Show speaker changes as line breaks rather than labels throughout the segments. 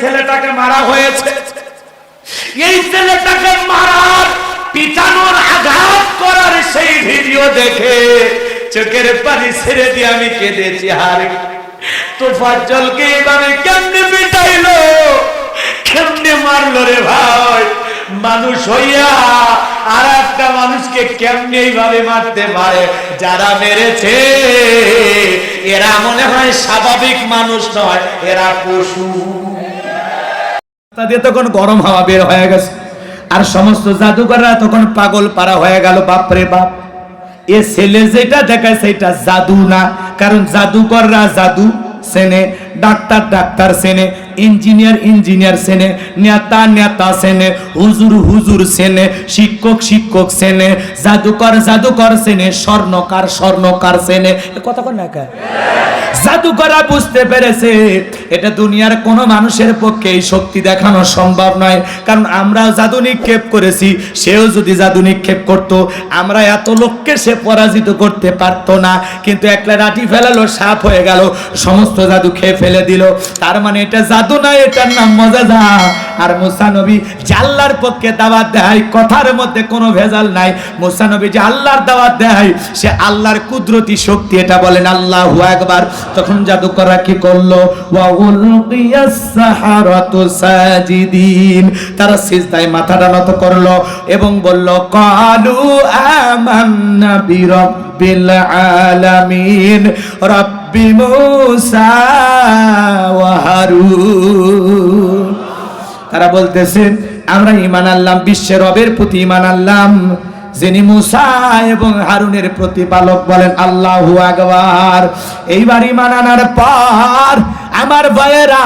ছেলেটাকে মারা হয়েছে। এই ছেলেটাকে মারার, পিটানোর আঘাত করার সেই ভিডিও দেখে চোখের পানি ছেড়ে দিয়ে আমি কেঁদেছি। হারে তো ফজলকে এইভাবে কেমনে পিটাইলো কেমনে মারলো রে ভাই? মানুষ হইয়া আর একটা মানুষকে কেমনে এইভাবে মারতে পারে? যারা মেরেছে, এরা মনে হয় স্বাভাবিক মানুষ নয়, এরা পশু। তখন গরম হাওয়া বের হয়ে গেছে। আর সমস্ত জাদুকররা তখন পাগল পারা হয়ে গেল, বাপরে বাপ। এ ছেলে যেটা দেখায় সেটা জাদু না, কারণ জাদুকররা জাদু সেনে ডাক্তার ডাক্তার সেনে ইঞ্জিনিয়ার ইঞ্জিনিয়ার সেনে নেতা নেতা সেনে হুজুর হুজুর সেনে শিক্ষক শিক্ষক সেনে জাদুকর জাদুকর সেনে স্বর্ণকার স্বর্ণকার সেনে কথা কর না কা? জাদুকরা বুঝতে পেরেছে, এটা দুনিয়ার কোনো মানুষের পক্ষে এই শক্তি দেখানো সম্ভব নয়। কারণ আমরা জাদু নিক্ষেপ করেছি, সেও যদি জাদু নিক্ষেপ করত, আমরা এত লোককে সে পরাজিত করতে পারতো না। কিন্তু একলা রাটি ফেলালো, সাপ হয়ে গেল, সমস্ত জাদু খেয়ে ফেলে দিল। তার মানে এটা জাদু নয় এটার নাম মজাদা আর মুসানবী যে আল্লাহর পক্ষে দাওয়াত দেয়, কথার মধ্যে কোনো ভেজাল নাই। মুসানবী যে আল্লাহর দাওয়াত দেয়, সে আল্লাহর কুদরতি শক্তি, এটা বলেন আল্লাহু একবার তখন জাদুকররা কি করল? সাজিদিন। তারা সিজদায় মাথাটা নত করল এবং বলল, কালু আমান্না বিরাব্বিল আলামিন। রাব্বি মূসা ওয়া হারুন। তারা বলতেছেন আমরা ইমান আনলাম, বিশ্বের রবের প্রতি ইমান আনলাম। যিনি মুসা এবং হারুনের প্রতিপালক বলেন, আল্লাহ আকবার। এইবার ইমান আনার পর আমার ভাইয়েরা,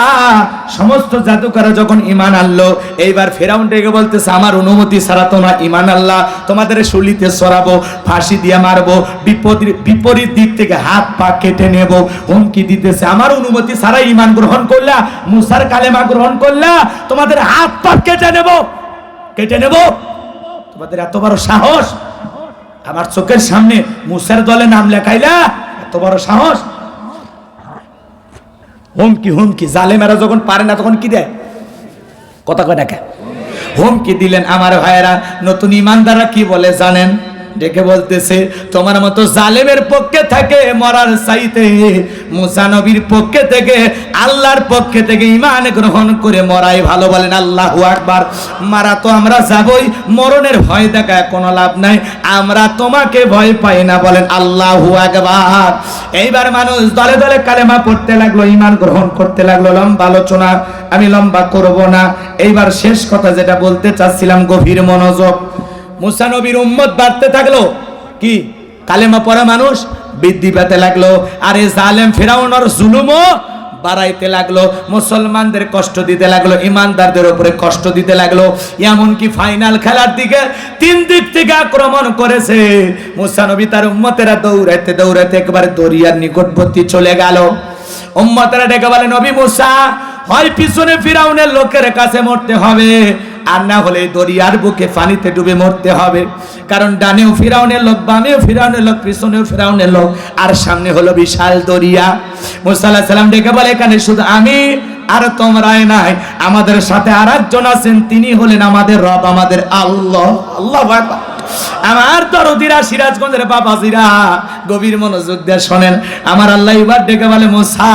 সমস্ত জাদুকরা যখন ইমান আনলো, এইবার ফেরাউন ডেকে বলতেছে, আমার অনুমতি ছাড়া তোমরা ইমান আল্লাহ তোমাদের শুলিতে সরাবো, ফাঁসি দিয়ে মারবো বিপরীত বিপরীত দিক থেকে হাত পা কেটে নেব, হুমকি দিতেছে। আমার অনুমতি ছাড়া ইমান গ্রহণ করলা, মুসার কালেমা গ্রহণ করলা, তোমাদের হাত পা কেটে নেব কেটে নেব। তোমাদের এত বড় সাহস? আমার চোখের সামনে মুসার দলে নাম লেখাইলা? এত বড় সাহস? হুমকি হুমকি, জালেমেরা যখন পারে না তখন কি দেয়? কথা কয় দেখা হুমকি দিলেন আমার ভাইয়েরা, নতুন ইমানদাররা কি বলে জানেন? ডেকে বলতেছে, তোমার মতো জালেমের পক্ষে থাকে মরার চাইতে মুসা নবীর পক্ষে থেকে, আল্লাহর পক্ষে থেকে ইমান গ্রহণ করে মরাই ভালো, বলেন আল্লাহু আকবার। মারা তো আমরা যাবই, মরণের ভয় দেখায়, কোনো লাভ নাই। আমরা তোমাকে ভয় পাই না, বলেন আল্লাহু আকবার। এইবার মানুষ দলে দলে কালেমা পড়তে লাগল ইমান গ্রহণ করতে লাগল, লম্বা আলোচনা। আমি লম্বা করব না। এইবার শেষ কথা যেটা বলতে চাচ্ছিলাম, গভীর মনোযোগ। মুসা নবীর উম্মত বাড়তে থাকল। কি? কালেমা পড়া মানুষ বৃদ্ধি পেতে লাগল। আর এই জালেম ফেরাউনর জুলুমও বাড়াইতে লাগল। মুসলমানদের কষ্ট দিতে লাগল, ইমানদারদের উপরে কষ্ট দিতে লাগল। এমনকি ফাইনাল খেলার দিকে তিন দিক থেকে আক্রমণ করেছে। মুসা নবী তার উম্মতেরা দৌড়াইতে দৌড়াইতে একবারে দরিয়ার নিকটবর্তী চলে গেল। উম্মতেরা ডেকে বলে, নবী মুসা, হয় পিছনে ফিরাউনের লোকের কাছে মরতে হবে। আর না হলে দরিয়ার বুকে পানিতে ডুবে মরতে হবে। কারণ ডানেও ফিরাউনের লোক, বামেও ফিরাউনের লোক, পিছনেও ফিরাউনের লোক, আর সামনে হলো বিশাল দরিয়া। মুসাল্লাহ সাল্লাম ডেকে বলে, এখানে শুধু আমি আর তোমরাই নাই, আমাদের সাথে আর একজন আছেন, তিনি হলেন আমাদের রব, আমাদের আল্লাহ। আল্লাহ। আমার দরদিরা, সিরাজগঞ্জের বাবাজিরা, গভীর মনোযোগ দিয়ে শোনেন। আমার আল্লাহ এবার ডেকে বলে, মোসা,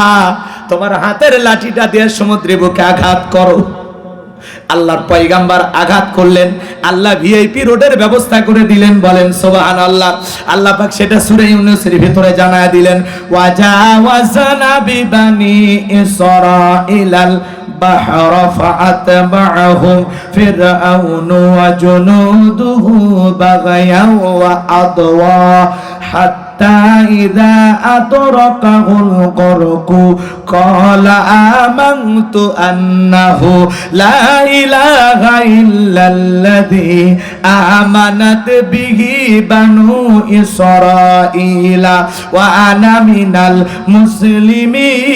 তোমার হাতের লাঠিটা দিয়ে সমুদ্রে বুকে আঘাত করো। আল্লাহর পয়গাম্বার আঘাত করলেন আল্লাহ ভিআইপি রোডের ব্যবস্থা করে দিলেন বলেন সোবাহান আল্লাহ আল্লাহ পাক সেটা সূরা ইউনূসের ভিতরে জানায় দিলেন ওয়াজাওয়াজানা বিবানি ইসরাঈলাল البحر فأتبعهم فرعون وجنوده بغيا وعدوا حتى إذا أدركه الغرق قال آمنت أنه لا إله إلا الذي آمنت به بنو إسرائيل وأنا من المسلمين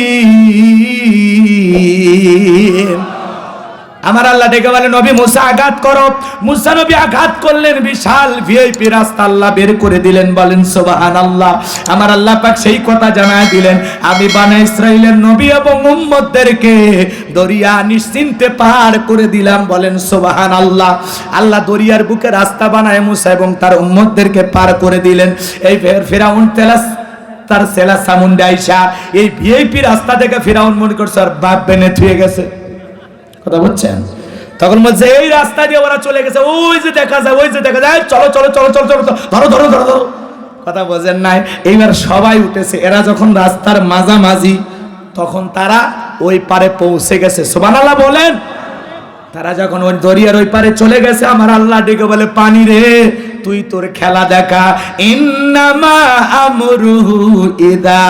আমার আল্লাহ ডেকে বলে, নবী মুসা আঘাত করো। মুসা নবী আঘাত করলেন, বিশাল ভিআইপি রাস্তা আল্লাহ বের করে দিলেন। বলেন সোবাহান আল্লাহ আমার আল্লাহ পাক সেই কথা জানায় দিলেন। আমি বানা ইসরাইলের নবী এবং উম্মতদেরকে দরিয়া নিশ্চিন্তে পার করে দিলাম। বলেন সোবাহান আল্লাহ আল্লাহ দরিয়ার বুকে রাস্তা বানায় মুসা এবং তার উম্মতদেরকে পার করে দিলেন। এই ফের- ফেরাউন তেলাস, তার সেলা সামুন্ডে আইসা এই ভিআইপি রাস্তা থেকে ফেরাউন মনে করছে, আর বাপ বেনে থুয়ে গেছে। কথা বলছেন? তখন বলছে, এই রাস্তা দিয়ে ওরা চলে গেছে। ওই যে দেখা যায়, ওই যে দেখা যায়। চলো চলো চলো চলো চলো। ধরো ধরো ধরো ধরো। কথা বোঝেন নাই। এইবার সবাই উঠেছে। এরা যখন রাস্তার মাঝামাঝি, তখন তারা ওই পারে পৌঁছে গেছে। সুবহানাল্লাহ বলেন। তারা যখন ওই দরিয়ার ওই পারে চলে গেছে, আমার আল্লাহ ডেকে বলে, পানি রে তুই তোর খেলা দেখা। ইন্নামা আমরুহু ইদা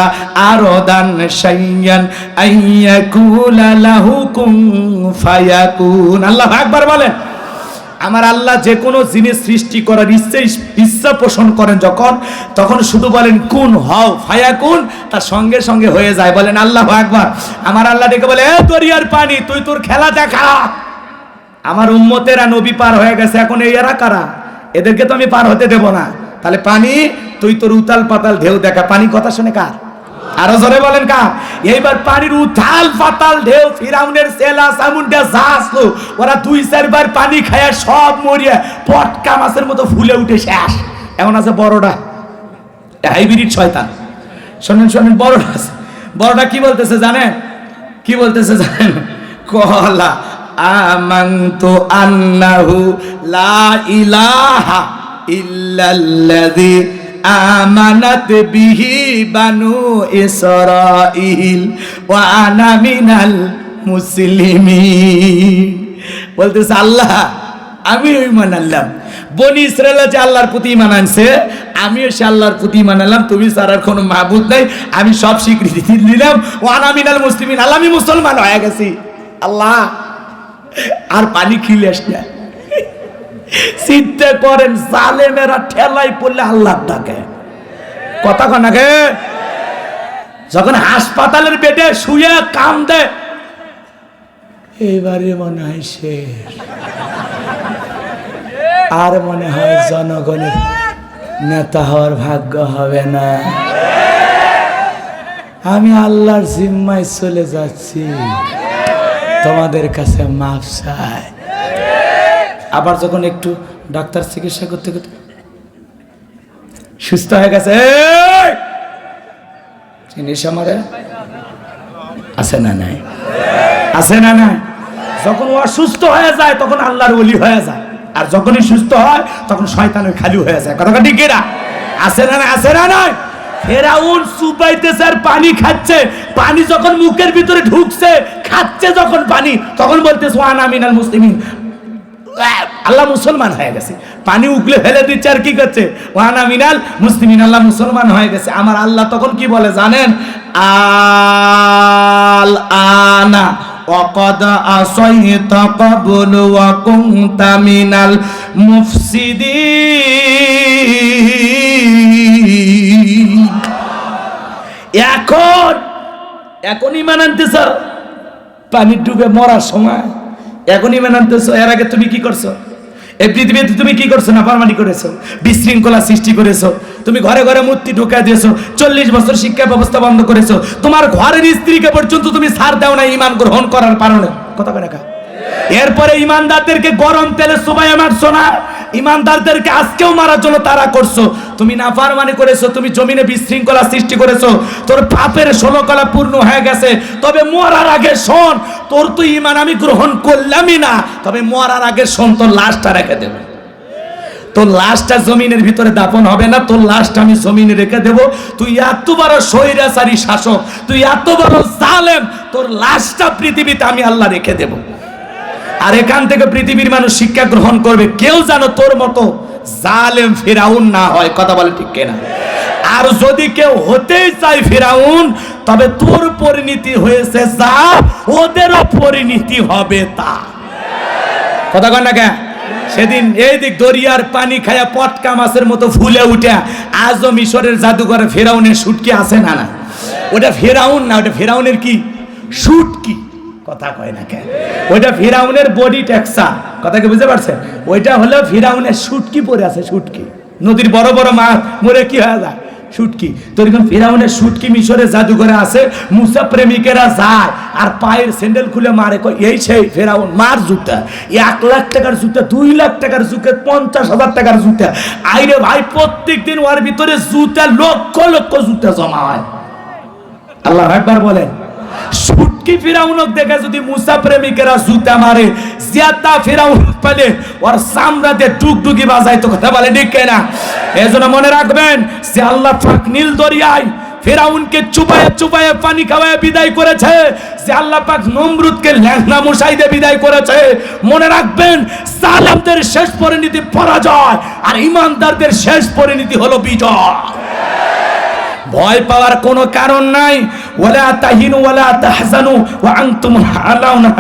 আরদান শাইয়ান আইয়াকুলা লাহু কুন ফায়াকুন। আল্লাহ আকবার বলেন। আমার আল্লাহ যে কোনো জিনিস সৃষ্টি করার ইচ্ছে ইচ্ছা পোষণ করেন যখন, তখন শুধু বলেন, কোন, হও ফায়া কোন তার সঙ্গে সঙ্গে হয়ে যায়। বলেন, আল্লাহ আকবার আমার আল্লাহ ডেকে বলে, এ দরিয়ার পানি, তুই তোর খেলা দেখা। আমার উম্মতেরা নবী পার হয়ে গেছে, এখন এই এরা কারা? এদেরকে তো আমি পার হতে দেব না। তাহলে পানি, তুই তোর উতাল পাতাল ঢেউ দেখা। পানি কথা শুনে কার? আরও জোরে বলেন কা এইবার পানির উথাল পাতাল ঢেউ, ফিরাউনের সেলা সামুন্ডা যা আসলো, ওরা দুই চারবার পানি খায়া সব মরিয়া, পটকা মাছের মতো ফুলে উঠে শেষ। এমন আছে বড়টা। হাইব্রিড শয়তান। শোনেন শোনেন, বড়টা আছে। বড়টা কি বলতেছে জানেন? কি বলতেছে জানেন? কলা। আমান্তু আন্নাহু লা ইলাহা ইল্লাল্লাযী আমানাত বিহি বানু ইসরাইল ওয়া আনা মিনাল মুসলিমিন। বলতেছে, আল্লাহ, আমি ইমান আনলাম। বনি ইসরায়েল যে আল্লাহর প্রতি ইমান আনছে, আমিও সে আল্লাহর প্রতি ইমান আনলাম। তুমি ছাড়ার কোনো মাহবুদ নাই। আমি সব স্বীকৃতি দিলাম। ওয়ান আমিনাল মুসলিমিন, আল্লাহ, আমি মুসলমান হয়ে গেছি। আল্লাহ আর পানি খিলেস না চিন্তা করেন, জালেমেরা ঠেলাই পড়লে আল্লাহ ডাকে। কথা কনাকে যখন হাসপাতালের বেডে শুয়ে কাম দেয় এবারে মনে হয় শেষ। আর মনে হয় জনগণের নেতা হওয়ার ভাগ্য হবে না। আমি আল্লাহর জিম্মায় চলে যাচ্ছি। তোমাদের কাছে মাপ চাই। আবার যখন একটু ডাক্তার চিকিৎসা করতে করতে সুস্থ হয়ে গেছে আছে না নাই? আছে না নাই? যখন ও অসুস্থ হয়ে যায়, তখন আল্লাহর ওলি হয়ে যায়। আর যখনই সুস্থ হয়, তখন শয়তানের খালি হয়ে যায়। কথা ঠিক আছে না না আছে না নাই? ফেরাউন সুপাইতেছে আর পানি খাচ্ছে পানি যখন মুখের ভিতরে ঢুকছে খাচ্ছে যখন পানি তখন বলতেছে ওয়ান আমিনাল মুসলিমিন আল্লাহ মুসলমান হয়ে গেছে পানি উগলে ফেলে দিচ্ছে আর কি করছে ওয়ানা মিনাল মুসলিমিন আল্লাহ মুসলমান হয়ে গেছে আমার আল্লাহ তখন কি বলে জানেন আল আনা وقد عصيت قبل وكنت من المفسدين এখন এখন ইমান আনতেছ? পানি ডুবে মরার সময়। এখন ইমান আনতেছ? এর আগে তুমি কি করছ? এই পৃথিবীতে তুমি কি করছ? না পারমানি করেছ, বিশৃঙ্খলা সৃষ্টি করেছ, তুমি ঘরে ঘরে মূর্তি ঢুকাই দিয়েছ, চল্লিশ বছর শিক্ষা ব্যবস্থা বন্ধ করেছ, তোমার ঘরের স্ত্রীকে পর্যন্ত তুমি সার দাও না ইমান গ্রহণ করার কারণে। কথা বলে এরপরে ইমানদারদেরকে গরম তেলে সবাই মারছো না? ইমানদারদেরকে আজকেও মারার জন্য তারা করছ। তুমি নাফারমানি করেছ, তুমি জমিনে বিশৃঙ্খলা সৃষ্টি করেছ, তোর পাপের ষোলো কলা পূর্ণ হয়ে গেছে, তবে মরার আগে শোন, তোর তো ইমান আমি গ্রহণ করলামই না, তবে মরার আগে শোন, তোর লাশটা রেখে দেবে। তোর লাশটা জমিনের ভিতরে দাপন হবে না, তোর লাশটা আমি জমিনে রেখে দেব। তুই এত বড় স্বৈরাচারী শাসক, তুই এত বড় জালেম, তোর লাশটা পৃথিবীতে আমি আল্লাহ রেখে দেব। আর এখান থেকে পৃথিবীর মানুষ শিক্ষা গ্রহণ করবে, কেউ জানো তোর মতো জালেম ফেরাউন না হয়, কথা বলে ঠিক কেনা? আর যদি কেউ হতেই চায় ফেরাউন, তবে তোর পরিণতি হয়েছে যা, ওদেরও পরিণতি হবে তা। কথা কন না কে? সেদিন এই দিক দরিয়ার পানি খায়া পটকা মাছের মতো ফুলে উঠে আজও মিশরের জাদুঘরে ফেরাউনের সুটকি আছে না না? ওটা ফেরাউন না, ওটা ফেরাউনের কি? সুটকি। কথা কয় না কেন? ওইটা ফিরাউনের বডি ট্যাক্সা কথা কি বুঝতে পারছেন? ওইটা হলো ফিরাউনের শুটকি পরে আছে শুটকি নদীর বড় বড় মাছ, মরে কি হয়ে যায়? শুটকি তো এরকম ফিরাউনের শুটকি মিশরে জাদুঘরে আছে, মুসা প্রেমিকেরা যায় আর পায়ের স্যান্ডেল খুলে মারে, কয়, এই সেই ফেরাউন, মার জুতা। এক লাখ টাকার জুতা, দুই লাখ টাকার জুতা, পঞ্চাশ হাজার টাকার জুতা। আইরে ভাই প্রত্যেক দিন ওর ভিতরে জুতা, লক্ষ লক্ষ জুতা জমা হয়। আল্লাহ একবার বলেন সুটকি ফিরাউনক দেখে যদি মুসা প্রেমিকেরা জুতা মারে জিয়াতা ফিরাউন পেলে ওর সামরাতে টুকটুকি বাজায়, তো কথা বলে ঠিক না এজন্য মনে রাখবেন, যে আল্লাহ পাক নীল দরিয়ায় ফেরাউনকে চুপায়ে চুপায়ে পানি খাওয়ায় বিদায় করেছে, যে আল্লাহ পাক নমরুদকে ল্যাংনা মশাই দিয়ে বিদায় করেছে। মনে রাখবেন, সালামদের শেষ পরিণতি পরাজয় আর ইমানদারদের শেষ পরিণতি হলো বিজয়। ভয় পাওয়ার কোনো কারণ নাই ওয়ালা তাহিনু ওয়ালা তাহজানু ওয়া আনতুম আলাউনা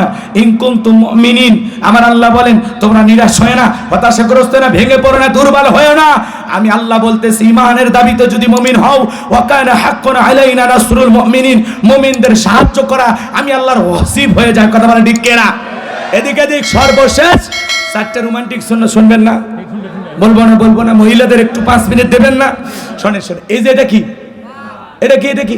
ইন কুনতুম মুমিনিন। আমার আল্লাহ বলেন, তোমরা নিরাশ হয় না, হতাশাগ্রস্ত না, ভেঙে পড়ো না, দুর্বল হয় না। আমি আল্লাহ বলতেছি, ইমানের দাবিতে যদি মুমিন হও, ওয়া কানা হাক্কুন আলাইনা নাসরুল মুমিনিন, মুমিনদের সাহায্য করা, আমি আল্লাহর ওয়াসিব হয়ে যায় কথা বলে ঠিক কেনা? এদিক এদিক, সর্বশেষ, চারটে রোমান্টিক শূন্য শুনবেন না? বলব না বলব না, মহিলাদের একটু পাঁচ মিনিট দেবেন না? শোনে শোনে এই যে এটা কি? এটা কি এটা কি?